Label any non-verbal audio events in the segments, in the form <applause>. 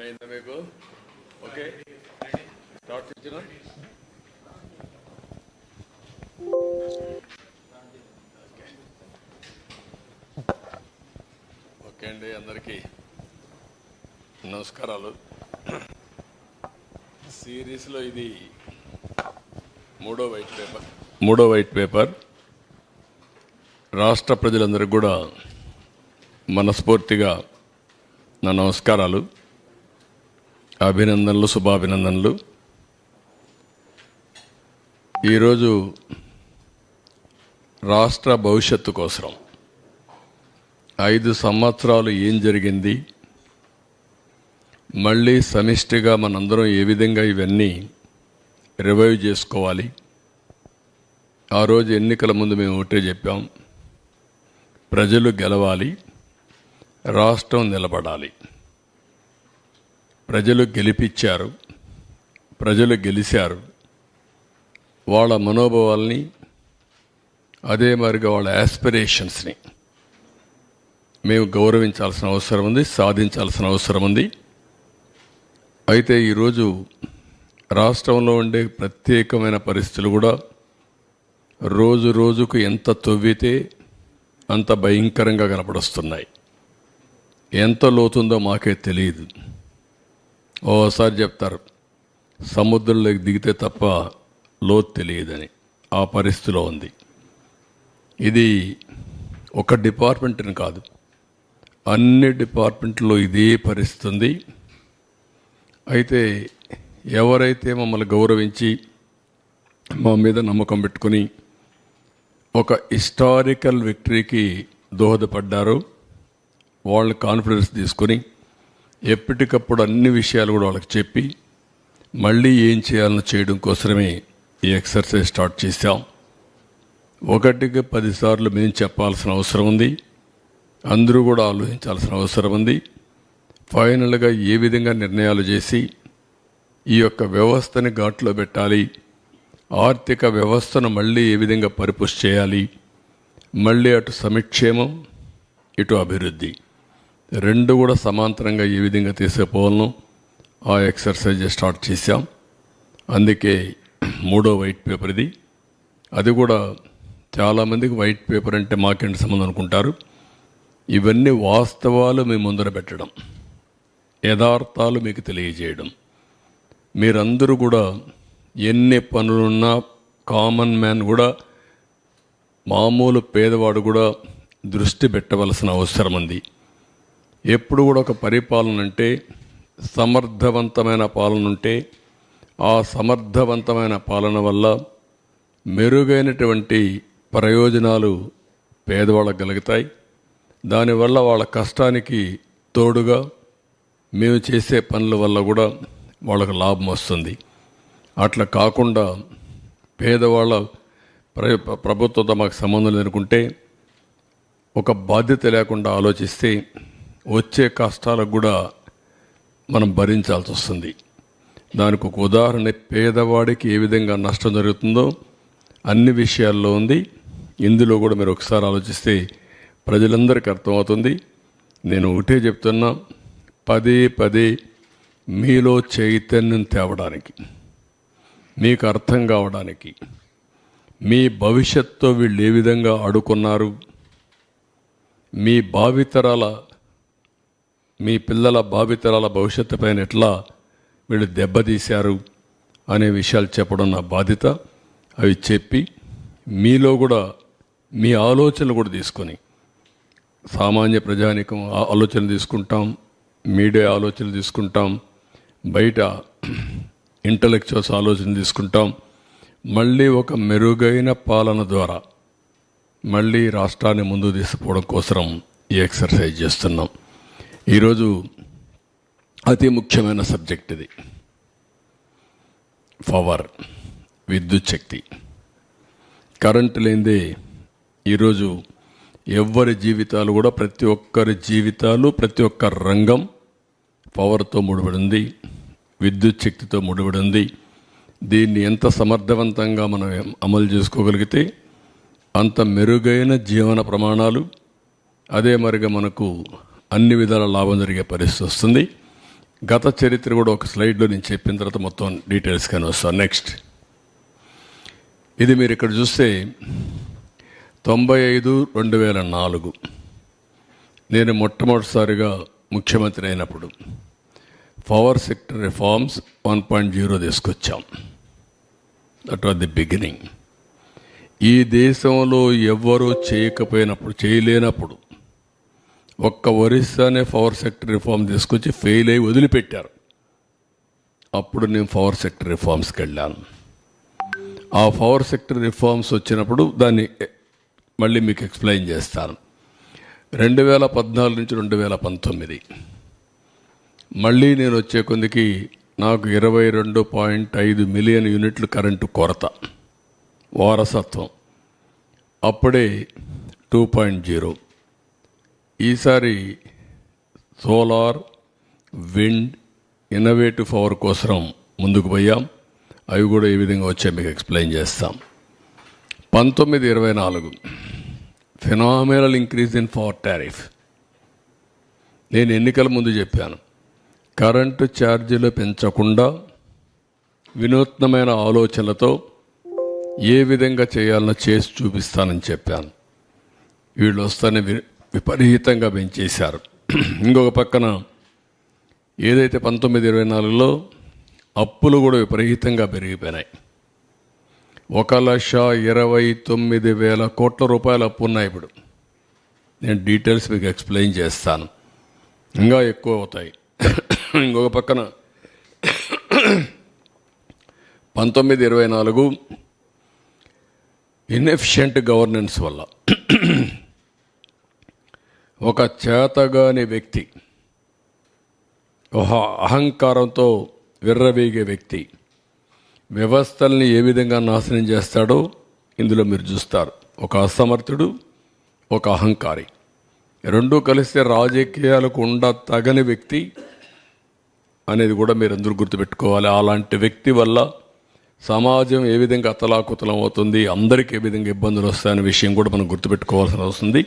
అర్థమైందా మీకు? Okay. Start ఇచ్చిన ఓకే అండి అందరికీ నమస్కారాలు. సిరీస్లో ఇది మూడో వైట్ పేపర్. మూడో వైట్ పేపర్. రాష్ట్ర ప్రజలందరికీ కూడా మనస్ఫూర్తిగా నా నమస్కారాలు. అభినందనలు శుభాభినందనలు. ఈరోజు రాష్ట్ర భవిష్యత్తు కోసం ఐదు సంవత్సరాలు ఏం జరిగింది? మళ్ళీ సమిష్టిగా మనందరం ఏ విధంగా ఇవన్నీ రివైవ్ చేసుకోవాలి? ఆ రోజు ఎన్నికల ముందు మేము ఒకటే చెప్పాం. ప్రజలు గెలవాలి రాష్ట్రం నిలబడాలి. ప్రజలు గెలిపించారు. ప్రజలు గెలిచారు వాళ్ళ మనోభావాల్ని అదే మరిగా వాళ్ళ యాస్పిరేషన్స్ని మేము గౌరవించాల్సిన అవసరం ఉంది సాధించాల్సిన అవసరం ఉంది. అయితే ఈరోజు రాష్ట్రంలో ఉండే ప్రత్యేకమైన పరిస్థితులు కూడా రోజు రోజుకు ఎంత తవ్వితే అంత భయంకరంగా కనపడొస్తున్నాయి. ఎంత లోతుందో మాకే తెలియదు. ఓసారి చెప్తారు సముద్రంలోకి దిగితే తప్ప లోతు తెలియదని ఆ పరిస్థితిలో ఉంది. ఇది ఒక డిపార్ట్మెంట్ని కాదు అన్ని డిపార్ట్మెంట్లో ఇదే పరిస్థితి ఉంది. అయితే ఎవరైతే మమ్మల్ని గౌరవించి మా మీద నమ్మకం పెట్టుకుని ఒక హిస్టారికల్ విక్టరీకి దోహదపడ్డారో వాళ్ళ కాన్ఫిడెన్స్ తీసుకొని ఎప్పటికప్పుడు అన్ని విషయాలు కూడా వాళ్ళకి చెప్పి మళ్ళీ ఏం చేయాలని చేయడం కోసమే ఈ ఎక్సర్సైజ్ స్టార్ట్ చేశాం. ఒకటికి పదిసార్లు మేము చెప్పాల్సిన అవసరం ఉంది. అందరూ కూడా ఆలోచించాల్సిన అవసరం ఉంది. ఫైనల్గా ఏ విధంగా నిర్ణయాలు చేసి ఈ యొక్క వ్యవస్థని ఘాట్లో పెట్టాలి ఆర్థిక వ్యవస్థను మళ్ళీ ఏ విధంగా పరిపుష్ చేయాలి మళ్ళీ అటు సమిక్షేమం ఇటు అభివృద్ధి. రెండు కూడా సమాంతరంగా ఈ విధంగా తీసుకుపోవాలను ఆ ఎక్సర్సైజ్ స్టార్ట్ చేశాం. అందుకే మూడో వైట్ పేపర్ ఇది. అది కూడా చాలామందికి వైట్ పేపర్ అంటే మాకేంటి సంబంధం అనుకుంటారు. ఇవన్నీ వాస్తవాలు మీ ముందర పెట్టడం యథార్థాలు మీకు తెలియజేయడం. మీరందరూ కూడా ఎన్ని పనులున్నా కామన్ మ్యాన్ కూడా మామూలు పేదవాడు కూడా దృష్టి పెట్టవలసిన అవసరం ఉంది. ఎప్పుడు కూడా ఒక పరిపాలన అంటే సమర్థవంతమైన పాలన ఉంటే ఆ సమర్థవంతమైన పాలన వల్ల మెరుగైనటువంటి ప్రయోజనాలు పేదవాళ్ళకు కలుగుతాయి. దానివల్ల వాళ్ళ కష్టానికి తోడుగా మేము చేసే పనుల వల్ల కూడా వాళ్ళకు లాభం వస్తుంది. అట్లా కాకుండా పేదవాళ్ళ ప్ర ప్రభుత్వంతో మాకు సంబంధం లేనుకుంటే ఒక బాధ్యత లేకుండా ఆలోచిస్తే వచ్చే కష్టాలకు కూడా మనం భరించాల్సి వస్తుంది. దానికి ఒక ఉదాహరణ పేదవాడికి ఏ విధంగా నష్టం జరుగుతుందో అన్ని విషయాల్లో ఉంది. ఇందులో కూడా మీరు ఒకసారి ఆలోచిస్తే ప్రజలందరికీ అర్థమవుతుంది. నేను ఒకటే చెప్తున్నా పదే పదే మీలో చైతన్యం తేవడానికి మీకు అర్థం కావడానికి మీ భవిష్యత్తుతో వీళ్ళు ఏ విధంగా ఆడుకున్నారు మీ భావితరాల మీ పిల్లల భావితరాల భవిష్యత్తు పైన ఎట్లా వీళ్ళు దెబ్బతీశారు అనే విషయాలు చెప్పడం నా బాధ్యత. అవి చెప్పి మీలో కూడా మీ ఆలోచనలు కూడా తీసుకొని సామాన్య ప్రజానికం ఆ- ఆలోచనలు తీసుకుంటాం మీడియా ఆలోచనలు తీసుకుంటాం బయట ఇంటలెక్చువల్స్ ఆలోచన తీసుకుంటాం. మళ్ళీ ఒక మెరుగైన పాలన ద్వారా మళ్ళీ రాష్ట్రాన్ని ముందు తీసుకుపోవడం కోసం ఈ ఎక్సర్సైజ్ చేస్తున్నాం. ఈరోజు అతి ముఖ్యమైన సబ్జెక్ట్ ఇది. పవర్ విద్యుత్ శక్తి. కరెంటు లేనిదే ఈరోజు ఎవ్వరి జీవితాలు కూడా ప్రతి ఒక్కరి జీవితాలు ప్రతి ఒక్క రంగం పవర్తో ముడిపడింది విద్యుత్ శక్తితో ముడిపడింది. దీన్ని ఎంత సమర్థవంతంగా మనం అమలు చేసుకోగలిగితే అంత మెరుగైన జీవన ప్రమాణాలు అదే మరిగా మనకు అన్ని విధాల లాభం జరిగే పరిస్థితి వస్తుంది. గత చరిత్ర కూడా ఒక స్లైడ్లో నేను చెప్పిన తర్వాత మొత్తం డీటెయిల్స్ కానీ వస్తాను. నెక్స్ట్ ఇది మీరు ఇక్కడ చూస్తే తొంభై ఐదు రెండు వేల నాలుగు. నేను మొట్టమొదటిసారిగా ముఖ్యమంత్రి అయినప్పుడు power sector reforms one point zero తీసుకొచ్చాం. దట్ వాజ్ ది బిగినింగ్ ఈ దేశంలో ఎవ్వరూ చేయకపోయినప్పుడు చేయలేనప్పుడు ఒక్క ఒరిస్సానే పవర్ సెక్టర్ రిఫార్మ్ తీసుకొచ్చి ఫెయిల్ అయి వదిలిపెట్టారు. అప్పుడు నేను పవర్ సెక్టర్ రిఫార్మ్స్కి వెళ్ళాను. ఆ పవర్ సెక్టర్ రిఫార్మ్స్ వచ్చినప్పుడు దాన్ని మళ్ళీ మీకు ఎక్స్ప్లెయిన్ చేస్తాను. రెండు వేల పద్నాలుగు నుంచి రెండు వేల పంతొమ్మిది. మళ్ళీ నేను వచ్చే కొందికి నాకు ఇరవై రెండు పాయింట్ ఐదు మిలియన్ యూనిట్లు కరెంటు కొరత వారసత్వం. అప్పుడే టూ పాయింట్ జీరో. ఈసారి సోలార్ విండ్ ఇన్నోవేటివ్ పవర్ కోసం ముందుకు పోయాం. అవి కూడా ఏ విధంగా వచ్చాయి మీకు ఎక్స్ప్లెయిన్ చేస్తాం. పంతొమ్మిది ఇరవై నాలుగు. Phenomenal increase in power tariff. నేను ఎన్నికల ముందు చెప్పాను. కరెంటు ఛార్జీలు పెంచకుండా వినూత్నమైన ఆలోచనలతో ఏ విధంగా చేయాలనో చేసి చూపిస్తానని చెప్పాను. వీళ్ళు వస్తానే వి- విపరీతంగా పెంచేశారు. ఇంకొక పక్కన ఏదైతే పంతొమ్మిది ఇరవై నాలుగులో అప్పులు కూడా విపరీతంగా పెరిగిపోయినాయి. ఒక లక్ష ఇరవై తొమ్మిది వేల కోట్ల రూపాయల అప్పు ఉన్నాయి ఇప్పుడు. నేను డీటెయిల్స్ మీకు ఎక్స్ప్లెయిన్ చేస్తాను. ఇంకా ఎక్కువ అవుతాయి. ఇంకొక పక్కన పంతొమ్మిది ఇరవై నాలుగు ఇన్ఎఫిషియంట్ గవర్నెన్స్ వల్ల ఒక చేతగాని వ్యక్తి ఒక అహంకారంతో విర్రవీగే వ్యక్తి వ్యవస్థల్ని ఏ విధంగా నాశనం చేస్తాడో ఇందులో మీరు చూస్తారు. ఒక అసమర్థుడు ఒక అహంకారి. రెండూ కలిస్తే రాజకీయాలకు ఉండ తగని వ్యక్తి అనేది కూడా మీరు అందరూ గుర్తుపెట్టుకోవాలి. అలాంటి వ్యక్తి వల్ల సమాజం ఏ విధంగా అతలాకుతలం అవుతుంది అందరికీ ఏ విధంగా ఇబ్బందులు వస్తాయనే విషయం కూడా మనం గుర్తుపెట్టుకోవాల్సిన వస్తుంది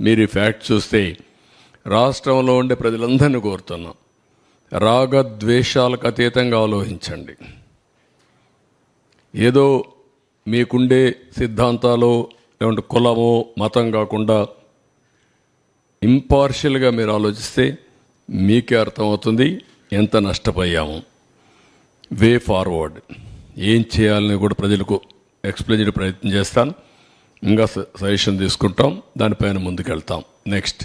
మీరు ఈ ఫ్యాక్ట్ చూస్తే రాష్ట్రంలో ఉండే ప్రజలందరినీ కోరుతున్నాం. రాగద్వేషాలకు అతీతంగా ఆలోచించండి. ఏదో మీకుండే సిద్ధాంతాలు లేకుంటే కులమో మతం కాకుండా ఇంపార్షియల్గా మీరు ఆలోచిస్తే మీకే అర్థమవుతుంది ఎంత నష్టపోయాము. వే ఫార్వర్డ్ ఏం చేయాలని కూడా ప్రజలకు ఎక్స్ప్లెయిన్ చేయడం ప్రయత్నం చేస్తాను. ఇంకా స- సజెషన్ తీసుకుంటాం. దానిపైన ముందుకెళ్తాం. నెక్స్ట్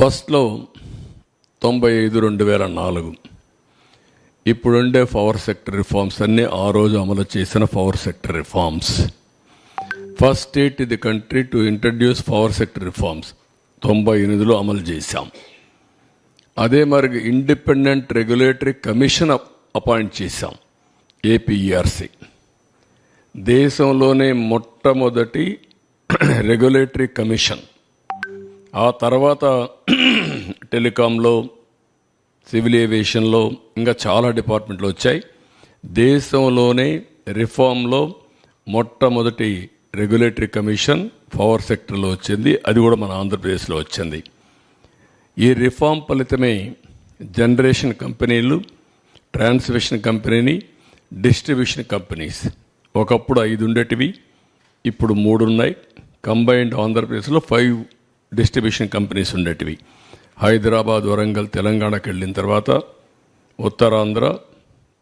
ఫస్ట్లో తొంభై ఐదు రెండు వేల నాలుగు. ఇప్పుడుండే పవర్ సెక్టర్ రిఫార్మ్స్ అన్నీ ఆ రోజు అమలు చేసిన power sector reforms first state ఇది country to introduce power sector reforms తొంభై ఎనిమిదిలో అమలు చేశాం. అదే మరి ఇండిపెండెంట్ రెగ్యులేటరీ కమిషన్ అపాయింట్ చేశాం. ఏపీఈఆర్సీ దేశంలోనే మొట్టమొదటి <clears throat> రెగ్యులేటరీ కమిషన్ ఆ తర్వాత టెలికాంలో సివిల్ ఏవియేషన్లో ఇంకా చాలా డిపార్ట్మెంట్లు వచ్చాయి. దేశంలోనే రిఫార్మ్లో మొట్టమొదటి రెగ్యులేటరీ కమిషన్ పవర్ సెక్టర్లో వచ్చింది. అది కూడా మన ఆంధ్రప్రదేశ్లో వచ్చింది. ఈ రిఫార్మ్ ఫలితమే జనరేషన్ కంపెనీలు ట్రాన్స్మిషన్ కంపెనీని డిస్ట్రిబ్యూషన్ కంపెనీస్ ఒకప్పుడు ఐదు ఉండేటివి ఇప్పుడు మూడు ఉన్నాయి కంబైన్డ్ ఆంధ్రప్రదేశ్లో ఫైవ్ డిస్ట్రిబ్యూషన్ కంపెనీస్ ఉండేటివి. హైదరాబాద్ వరంగల్ తెలంగాణకి వెళ్ళిన తర్వాత ఉత్తరాంధ్ర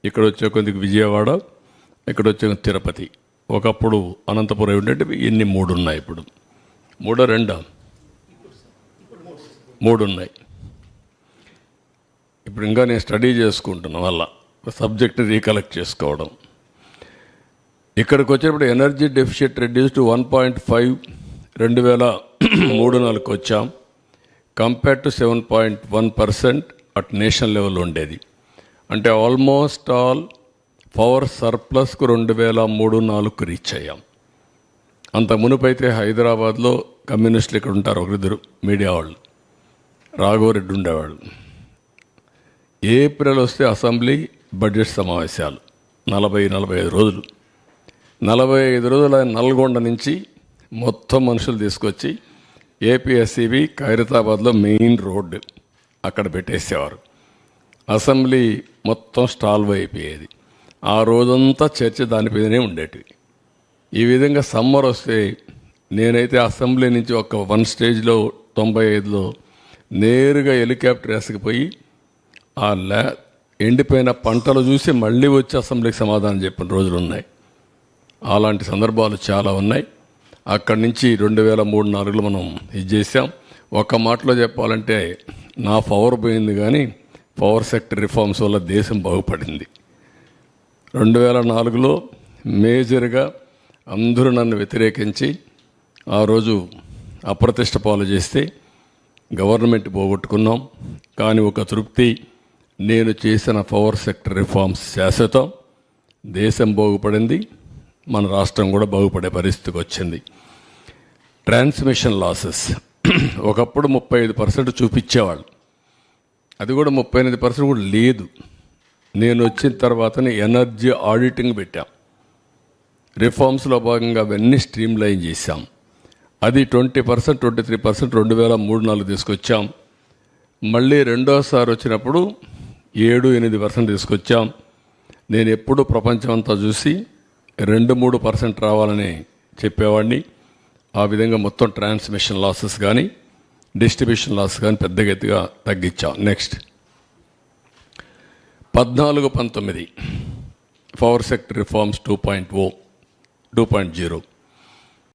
ఇక్కడ వచ్చే కొద్దిగా విజయవాడ ఇక్కడ వచ్చే తిరుపతి. ఒకప్పుడు అనంతపురం ఉండేటివి ఎన్ని మూడు ఉన్నాయి ఇప్పుడు. మూడో రెండా? మూడు ఉన్నాయి ఇప్పుడు ఇంకా నేను స్టడీ చేసుకుంటున్నాను వల్ల సబ్జెక్ట్ రీకలెక్ట్ చేసుకోవడం. ఇక్కడికి వచ్చేటప్పుడు energy deficit reduce to one point five రెండు వేల మూడు నాలుగు వచ్చాం. Compare to seven point one percent at national level ఉండేది. అంటే ఆల్మోస్ట్ ఆల్ పవర్ సర్ప్లస్కు రెండు వేల మూడు నాలుగుకు రీచ్ అయ్యాం. అంత మునుపైతే హైదరాబాద్లో కమ్యూనిస్టులు ఇక్కడ ఉంటారు ఒకరిద్దరు మీడియా వాళ్ళు. రాఘవరెడ్డి ఉండేవాళ్ళు. ఏప్రిల్ వస్తే అసెంబ్లీ బడ్జెట్ సమావేశాలు. నలభై నలభై ఐదు రోజులు. నలభై ఐదు రోజుల నల్గొండ నుంచి మొత్తం మనుషులు తీసుకొచ్చి ఏపీఎస్సిబి ఖైరతాబాద్లో మెయిన్ రోడ్డు అక్కడ పెట్టేసేవారు. అసెంబ్లీ మొత్తం స్టాల్వ్ అయిపోయేది. ఆ రోజంతా చర్చ దానిపైనే ఉండేటివి ఈ విధంగా సమ్మర్ వస్తే నేనైతే అసెంబ్లీ నుంచి ఒక వన్ స్టేజ్లో తొంభై ఐదులో నేరుగా హెలికాప్టర్ వేసుకుపోయి ఆ ల్యా ఎండిపోయిన పంటలు చూసి మళ్ళీ వచ్చి అసెంబ్లీకి సమాధానం చెప్పిన రోజులు ఉన్నాయి. అలాంటి సందర్భాలు చాలా ఉన్నాయి. అక్కడి నుంచి రెండు వేల మూడు నాలుగులో మనం ఇది చేసాం ఒక మాటలో చెప్పాలంటే నా పవర్ పోయింది కానీ పవర్ సెక్టర్ రిఫార్మ్స్ వల్ల దేశం బాగుపడింది. రెండు వేల నాలుగులో మేజర్గా అందరూ నన్ను వ్యతిరేకించి ఆ రోజు అప్రతిష్ట పాలు చేస్తే గవర్నమెంట్ పోగొట్టుకున్నాం. కానీ ఒక తృప్తి నేను చేసిన పవర్ సెక్టర్ రిఫార్మ్స్ శాశ్వతం. దేశం బాగుపడింది. మన రాష్ట్రం కూడా బాగుపడే పరిస్థితికి వచ్చింది. ట్రాన్స్మిషన్ లాసెస్ <clears throat> ఒకప్పుడు ముప్పై ఐదు పర్సెంట్ చూపించేవాళ్ళు. అది కూడా ముప్పై ఎనిమిది పర్సెంట్ కూడా లేదు. నేను వచ్చిన తర్వాతనే ఎనర్జీ ఆడిటింగ్ పెట్టాం. రిఫార్మ్స్లో భాగంగా అవన్నీ స్ట్రీమ్ లైన్ చేశాం. అది twenty percent twenty three percent రెండు వేల మూడు నాలుగు తీసుకొచ్చాం. మళ్ళీ రెండోసారి వచ్చినప్పుడు ఏడు ఎనిమిది పర్సెంట్ తీసుకొచ్చాం. నేను ఎప్పుడు ప్రపంచం అంతా చూసి రెండు మూడు పర్సెంట్ రావాలని చెప్పేవాడిని. ఆ విధంగా మొత్తం ట్రాన్స్మిషన్ లాసెస్ కానీ డిస్ట్రిబ్యూషన్ లాస్ కానీ పెద్దగా ఎత్తుగా తగ్గించాం. నెక్స్ట్. పద్నాలుగు పంతొమ్మిది. Power sector reforms two point O two point zero.